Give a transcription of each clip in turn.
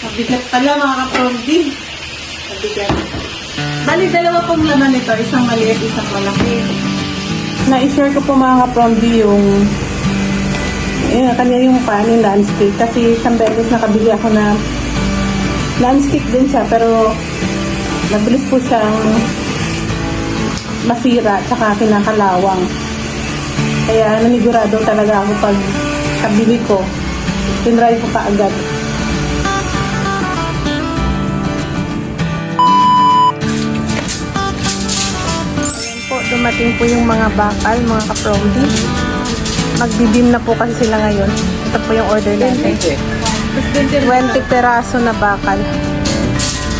Mabigat pala mga kapromdi. Mabigat. Bali, dalawa pong laman nito. Isang maliit, isang malaki. Na-share ko po mga kapromdi yung eh, kanya yung panin landscape. Kasi isang beses nakabili ako na landscape din siya. Pero mabilis po siyang masira tsaka kinakalawang. Kaya nanigurado talaga ako pag kabili ko. Tinry ko pa agad. Dumating po yung mga bakal, mga kapromdi. Magdidim na po kasi sila ngayon. Ito po yung order natin. 20 peraso na bakal.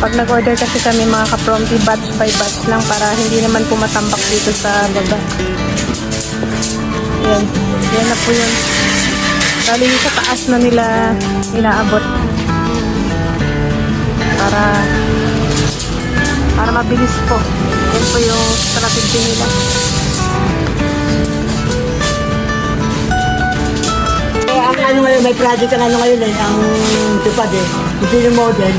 Pag nag-order kasi kami mga kapromdi, batch by batch lang para hindi naman po matambak dito sa baba. Yan. Yan na po yun. Bali sa taas na nila inaabot. Para para mabilis po. Yan po yung strategy nila. Eh, ang ano ngayon, may project ang ano ngayon eh, ang tupad eh. Ito yung model.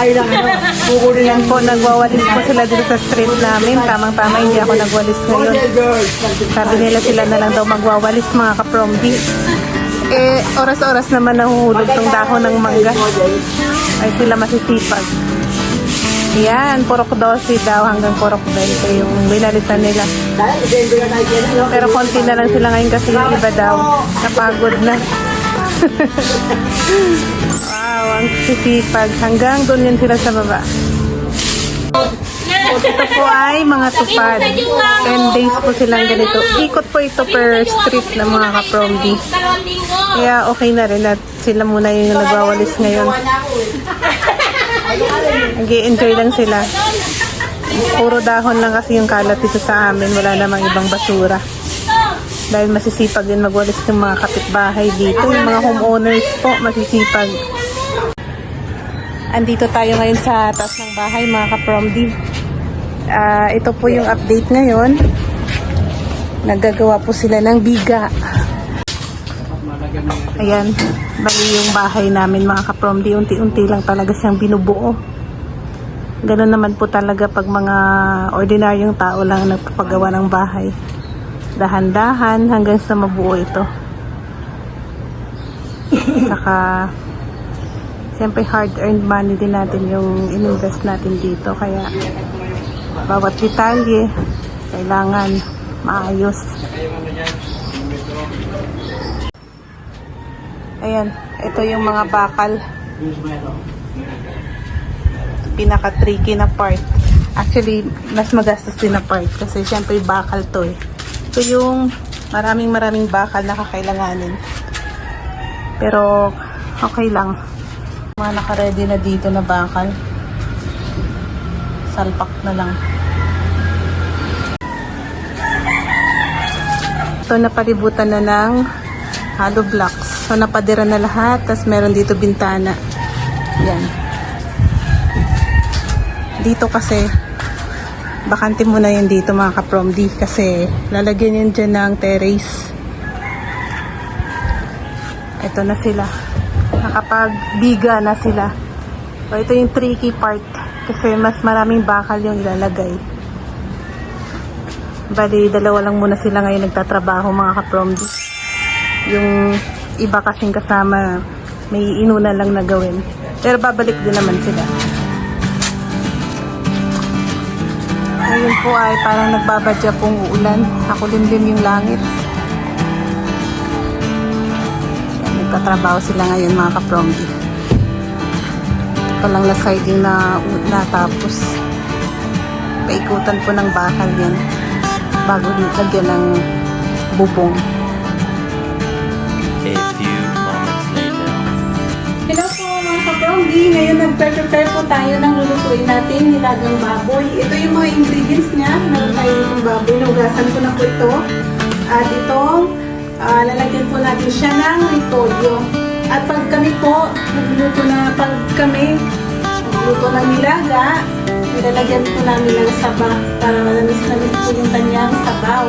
Ay lang ano, kukunin Yan po, nagwawalis po sila dito sa street namin. Tamang-tama, hindi ako nagwalis ngayon. Sabi nila sila na lang daw magwawalis mga kapromdi. Eh, oras-oras naman nahuhulog tong dahon ng mangga. Ay sila masisipag. Yan, purok 12 daw hanggang purok 20 yung binalitan nila. Pero konti na lang sila ngayon kasi yung iba daw. Napagod na. wow, ang sisipag. Hanggang doon yun sila sa baba. Ito po ay mga tupad. 10 days po silang ganito. Ikot po ito per street ng mga kapromdi. Kaya okay na rin at sila muna yung nagwawalis ngayon. nag enjoy lang sila. Puro dahon lang kasi yung kalat dito sa amin. Wala namang ibang basura. Dahil masisipag din magwalis ng mga kapitbahay dito. Yung mga homeowners po, masisipag. Andito tayo ngayon sa taas ng bahay, mga kapromdi. Ah, ito po yung update ngayon. Nagagawa po sila ng biga. Ayan, bali yung bahay namin mga kapromdi. Unti-unti lang talaga siyang binubuo. Ganun naman po talaga pag mga ordinaryong tao lang nagpapagawa ng bahay. Dahan-dahan hanggang sa mabuo ito. Saka, siyempre hard-earned money din natin yung ininvest natin dito. Kaya, bawat detalye, kailangan maayos. Ayan, ito yung mga bakal. Pinaka-tricky na part. Actually, mas magastos din na part kasi syempre bakal to eh. Ito yung maraming maraming bakal na kakailanganin. Pero, okay lang. Mga naka-ready na dito na bakal. Salpak na lang. Ito napalibutan na ng hollow blocks. So napadira na lahat. Tapos meron dito bintana. Yan. Dito kasi bakante muna yun dito mga kapromdi kasi lalagyan yun dyan ng terrace. Ito na sila. Nakapagbiga na sila. So ito yung tricky part kasi mas maraming bakal yung ilalagay. Bali, dalawa lang muna sila ngayon nagtatrabaho mga kapromdi. Yung iba kasing kasama, may inuna lang na gawin. Pero babalik din naman sila. Ngayon po ay parang nagbabadya pong uulan. Nakulimlim yung langit. Nagtatrabaho sila ngayon mga kapromdi. Ito lang na siding na natapos. Paikutan po ng bakal yan bago lagyan ng bubong. Kapromdi. Ngayon nag-prepare po tayo ng lulutuin natin nilagang baboy. Ito yung mga ingredients niya. Meron tayo yung baboy. Nugasan ko na po ito. At itong ah, lalagyan po natin siya ng repolyo. At pag kami po, nagluluto na pag kami, nagluluto ng nilaga, nilalagyan po namin ng saba para malamis-lamis po yung kanyang sabaw.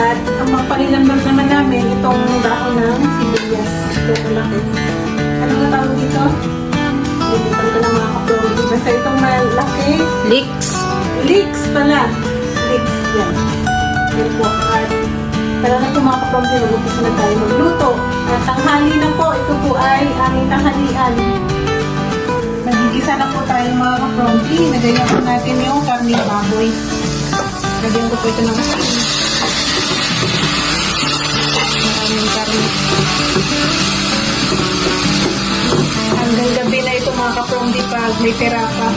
At ang mapanilamdam naman namin, itong dahon ng sibuyas. Ito malaki. Ano nga tawag dito? Bilisan ko lang. Basta itong malaki. Leaks. Leaks pala. Leaks. Yan. Yan po. At tara na po mga kaplogi. Magumpis na tayo magluto. At tanghali na po. Ito po ay aming tanghalian. Nagigisa na po tayo mga kaplogi. Nagayon po natin yung karne baboy. Lagyan ko po ito ng asin. Na ito mga kapromdi pag may pera pa.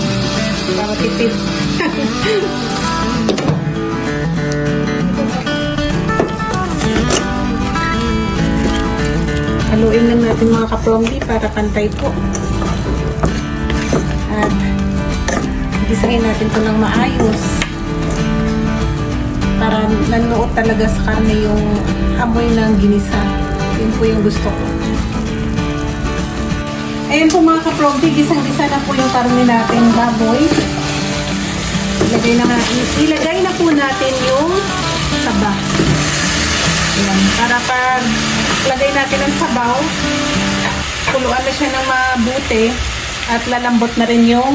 Para tipid. Haluin lang natin mga kapromdi para pantay po. At gisahin natin ito ng maayos. Para nanuot talaga sa karne yung amoy ng ginisa. Yun po yung gusto ko. Ayan po mga kapromdi, gisang-gisa na po yung karne natin baboy. Ilagay na, ilagay na po natin yung saba. Ayan, para pag lagay natin ang sabaw, kuluan na siya ng mabuti at lalambot na rin yung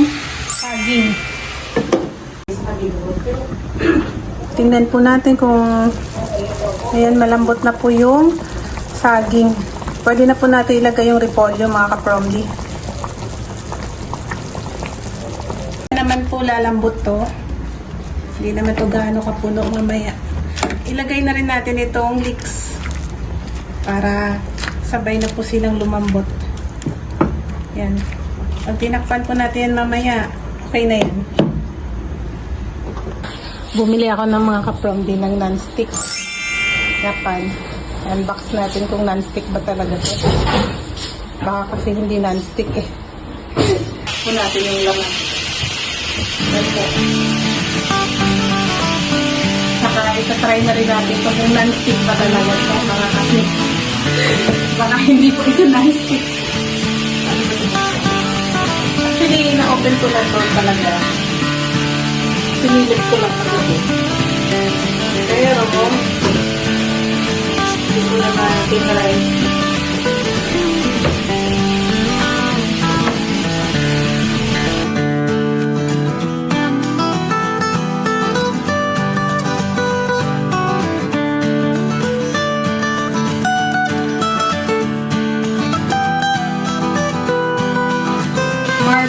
saging. Tingnan po natin kung ayan, malambot na po yung saging. Pwede na po natin ilagay yung repolyo mga kapromdi. naman po lalambot to. Hindi naman to gaano kapuno mamaya. Ilagay na rin natin itong leeks para sabay na po silang lumambot. Yan. Pag tinakpan po natin yan mamaya, okay na yan. Bumili ako ng mga kapromdi ng non-stick. Yapan. Unbox natin kung non-stick ba talaga to. Baka kasi hindi non-stick eh. Po natin yung laman. Po. Saka itatry na rin natin kung yung non-stick ba talaga ito, mga kasi. Baka hindi po ito non-stick. Actually, na-open ko lang to talaga. Sinilip ko lang talaga.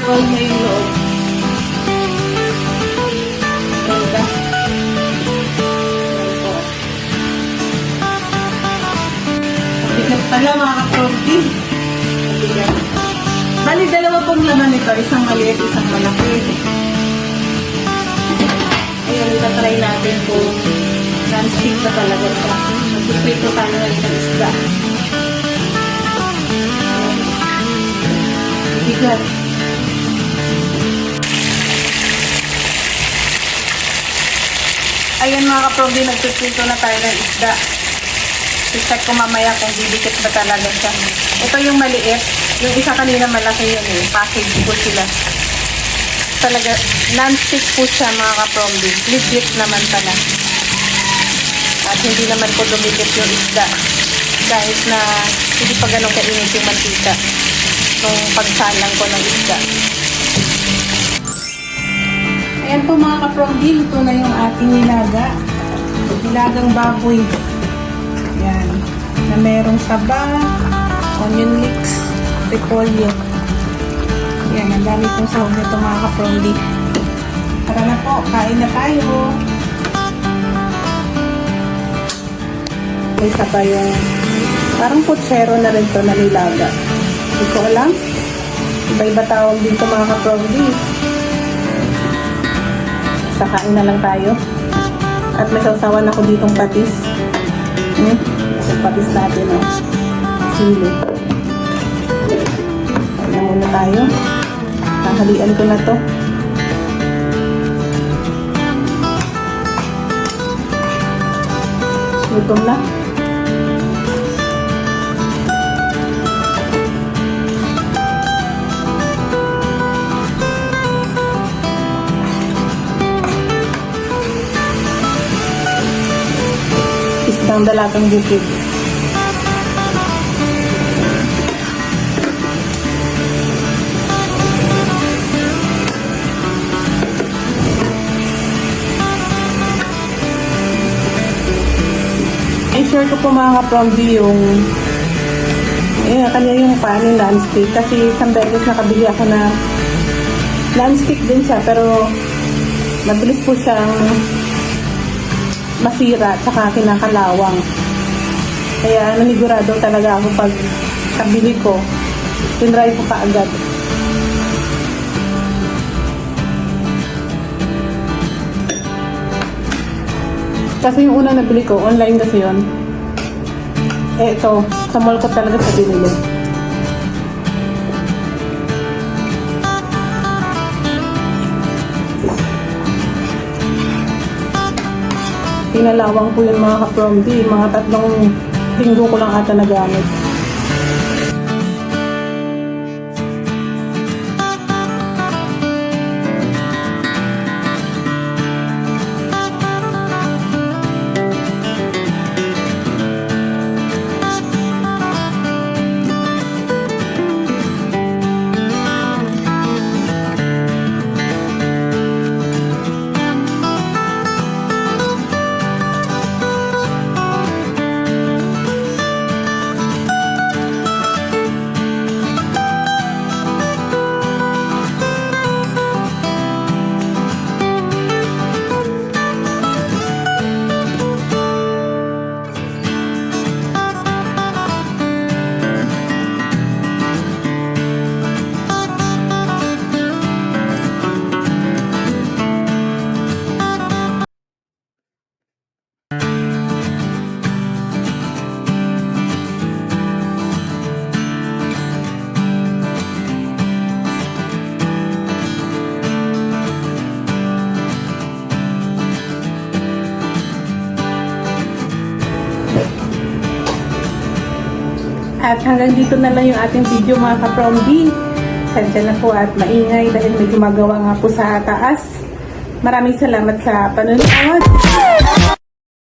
Marble na yung loob. Ganda. Mabigat pala mga ka-protein. Mabigat. Bali, dalawa pong laman nito. Isang maliit, isang malaki. Ayun, itatry natin kung non-stick na talaga siya. Magsiprito tayo ng isda. Ayan. Bigat. Ayan mga kaprobi, nagtutrito na tayo ng isda. I-check ko mamaya kung didikit ba talaga siya. Ito yung maliit. Yung isa kanina malaki yun eh. Package po sila. Talaga, non-stick po siya mga kaprobi. Legit naman pala. At hindi naman po dumikit yung isda. Kahit na hindi pa ganun kainit yung mantika. Nung pagsalang ko ng isda. Ayan po mga kapromdi, luto na yung ating nilaga. Nilagang baboy. Ayan. Na merong saba, onion leeks, repolyo. Ayan, ang dami pong sahog nito mga kapromdi. Tara na po, kain na tayo. May saba yung parang putsero na rin to na nilaga. Hindi ko alam. Iba-iba tawag dito mga kapromdi. Sakain na lang tayo. At may sausawan ako ditong patis. Hmm? Patis natin, oh. Sili. Kain na muna tayo. Tanghalian ko na to. Gutom na. ng Dalagang Bukid. I-share ko po mga kaprombi yung eh, kanya yung panin non-stick kasi isang beses nakabili ako na non-stick din siya pero mabilis po siyang masira tsaka kinakalawang. Kaya nanigurado talaga ako pag kabili ko. Tinry ko kaagad kasi yung unang nabili ko online kasi yon eh ito sa mall ko talaga sa binili pinalawang ko yung mga ka-promdi mga tatlong linggo ko lang ata nagamit At hanggang dito na lang yung ating video mga ka-promdi. Sadya na po at maingay dahil may gumagawa nga po sa taas. Maraming salamat sa panonood.